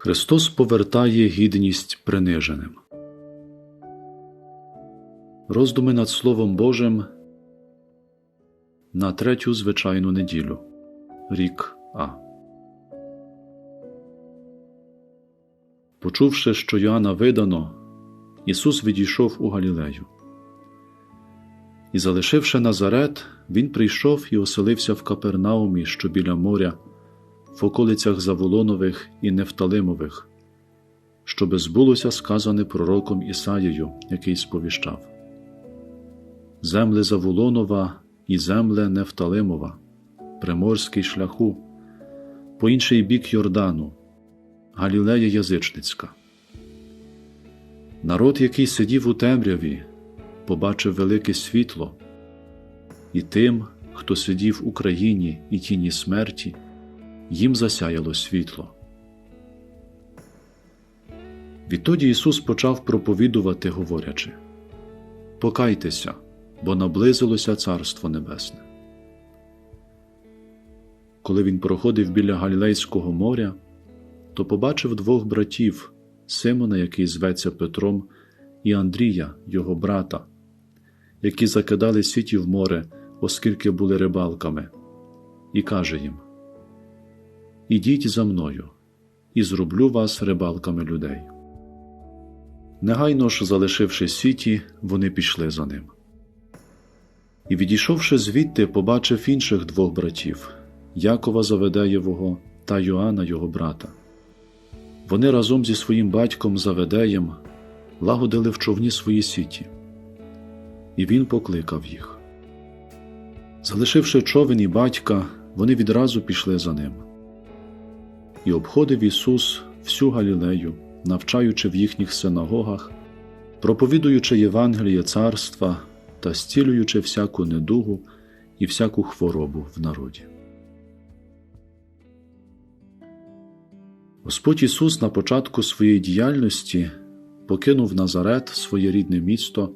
Христос повертає гідність приниженим. Роздуми над Словом Божим на третю звичайну неділю. Рік А. Почувши, що Йоанна видано, Ісус відійшов у Галілею. І, залишивши Назарет, Він прийшов і оселився в Капернаумі, що біля моря, в околицях Заволонових і Нефталимових, щоби збулося сказане пророком Ісаєю, який сповіщав Земле Заволонова і земле Нефталимова, приморський шляху, по інший бік Йордану, Галілея Язичницька. Народ, який сидів у темряві, побачив велике світло, і тим, хто сидів у країні і тіні смерті, їм засяяло світло. Відтоді Ісус почав проповідувати, говорячи Покайтеся, бо наблизилося Царство Небесне. Коли він проходив біля Галілейського моря, то побачив двох братів Симона, який зветься Петром, і Андрія, його брата, які закидали сіті в море, оскільки були рибалками, і каже їм: Ідіть за мною, і зроблю вас рибалками людей. Негайно ж, залишивши сіті, вони пішли за ним. І, відійшовши звідти, побачив інших двох братів Якова Заведеєвого та Йоанна його брата. Вони разом зі своїм батьком Заведеєм лагодили в човні свої сіті, і він покликав їх. Залишивши човен і батька, вони відразу пішли за ним. І обходив Ісус всю Галілею, навчаючи в їхніх синагогах, проповідуючи Євангеліє царства та зцілюючи всяку недугу і всяку хворобу в народі. Господь Ісус на початку своєї діяльності покинув Назарет, своє рідне місто,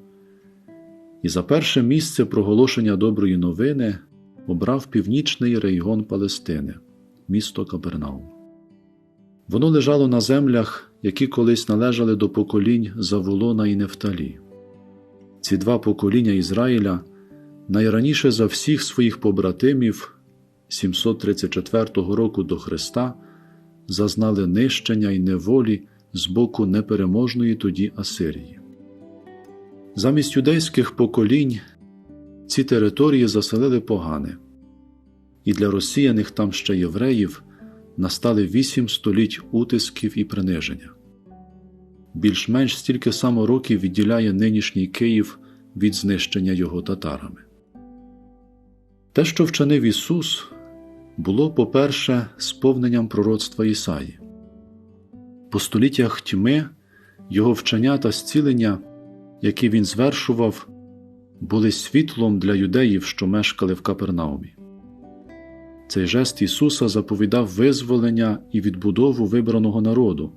і за перше місце проголошення доброї новини обрав північний регіон Палестини, місто Капернаум. Воно лежало на землях, які колись належали до поколінь Заволона і Нефталі. Ці два покоління Ізраїля найраніше за всіх своїх побратимів 734 року до Христа зазнали нищення й неволі з боку непереможної тоді Асирії. Замість юдейських поколінь ці території заселили погани, і для розсіяних там ще євреїв настали вісім століть утисків і приниження. Більш-менш стільки само років відділяє нинішній Київ від знищення його татарами. Те, що вчинив Ісус, було, по-перше, сповненням пророцтва Ісаї. По століттях тьми його вчення та зцілення, які він звершував, були світлом для юдеїв, що мешкали в Капернаумі. Цей жест Ісуса заповідав визволення і відбудову вибраного народу,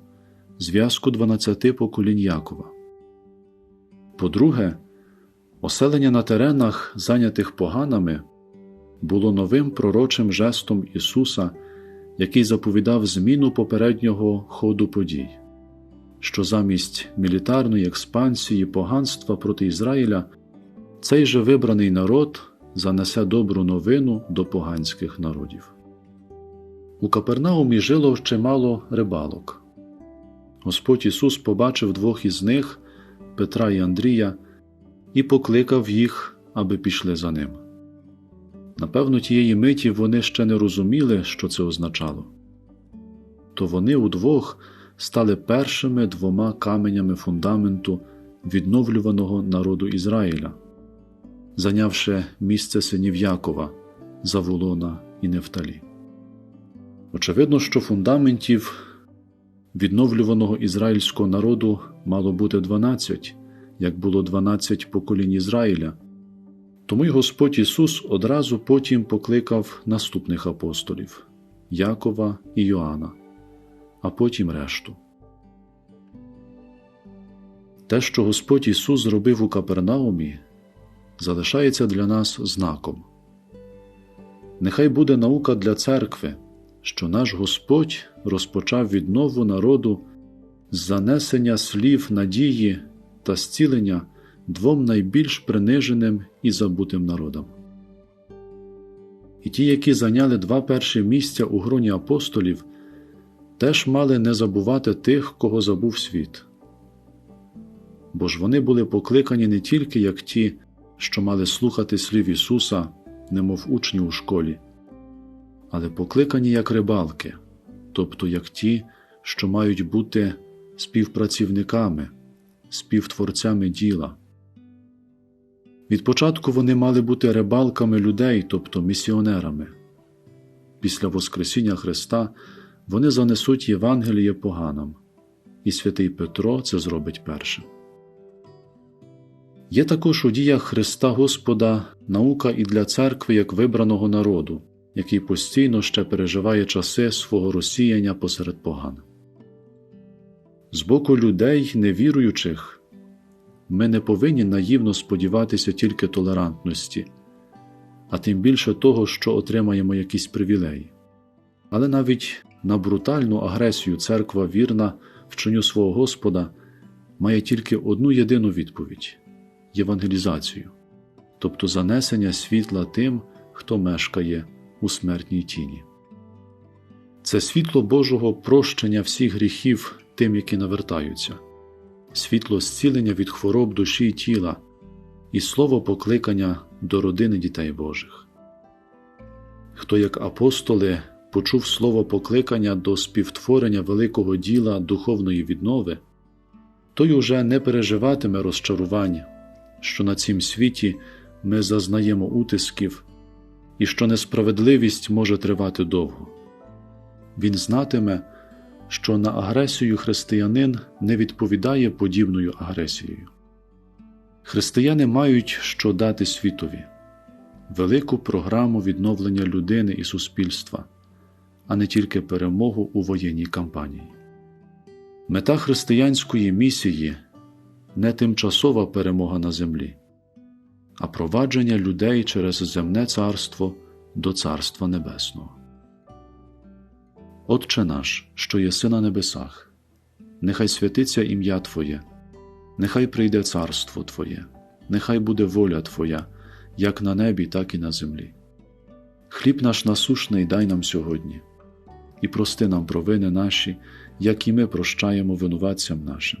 зв'язку дванадцяти поколінь Якова. По-друге, оселення на теренах, зайнятих поганами, було новим пророчим жестом Ісуса, який заповідав зміну попереднього ходу подій, що замість мілітарної експансії поганства проти Ізраїля цей же вибраний народ занесе добру новину до поганських народів. У Капернаумі жило чимало рибалок. Господь Ісус побачив двох із них, Петра і Андрія, і покликав їх, аби пішли за ним. Напевно, тієї миті вони ще не розуміли, що це означало. То вони удвох стали першими двома каменями фундаменту відновлюваного народу Ізраїля, зайнявши місце синів Якова, Заволона і Нефталі. Очевидно, що фундаментів відновлюваного ізраїльського народу мало бути 12, як було 12 поколінь Ізраїля. Тому й Господь Ісус одразу потім покликав наступних апостолів Якова і Йоанна, а потім решту. Те, що Господь Ісус зробив у Капернаумі, залишається для нас знаком. Нехай буде наука для церкви, що наш Господь розпочав віднову народу з занесення слів надії та зцілення двом найбільш приниженим і забутим народам. І ті, які зайняли два перші місця у гроні апостолів, теж мали не забувати тих, кого забув світ. Бо ж вони були покликані не тільки як ті, що мали слухати слів Ісуса, немов учні у школі, але покликані як рибалки, тобто як ті, що мають бути співпрацівниками, співтворцями діла. Від початку вони мали бути рибалками людей, тобто місіонерами. Після Воскресіння Христа вони занесуть Євангеліє поганам, і святий Петро це зробить першим. Є також у діях Христа Господа наука і для церкви як вибраного народу, який постійно ще переживає часи свого розсіяння посеред поган. З боку людей, невіруючих, ми не повинні наївно сподіватися тільки толерантності, а тим більше того, що отримаємо якісь привілеї. Але навіть на брутальну агресію церква вірна вченню свого Господа має тільки одну єдину відповідь євангелізацію, тобто занесення світла тим, хто мешкає у смертній тіні. Це світло Божого прощення всіх гріхів тим, які навертаються, світло зцілення від хвороб душі й тіла, і слово покликання до родини дітей Божих. Хто, як апостоли, почув слово покликання до співтворення великого діла духовної віднови, той уже не переживатиме розчарувань, що на цім світі ми зазнаємо утисків і що несправедливість може тривати довго. Він знатиме, що на агресію християнин не відповідає подібною агресією. Християни мають що дати світові велику програму відновлення людини і суспільства, а не тільки перемогу у воєнній кампанії. Мета християнської місії не тимчасова перемога на землі, а провадження людей через земне царство до Царства Небесного. Отче наш, що єси на небесах, нехай святиться ім'я Твоє, нехай прийде царство Твоє, нехай буде воля Твоя, як на небі, так і на землі. Хліб наш насушний дай нам сьогодні, і прости нам провини наші, як і ми прощаємо винуватцям нашим,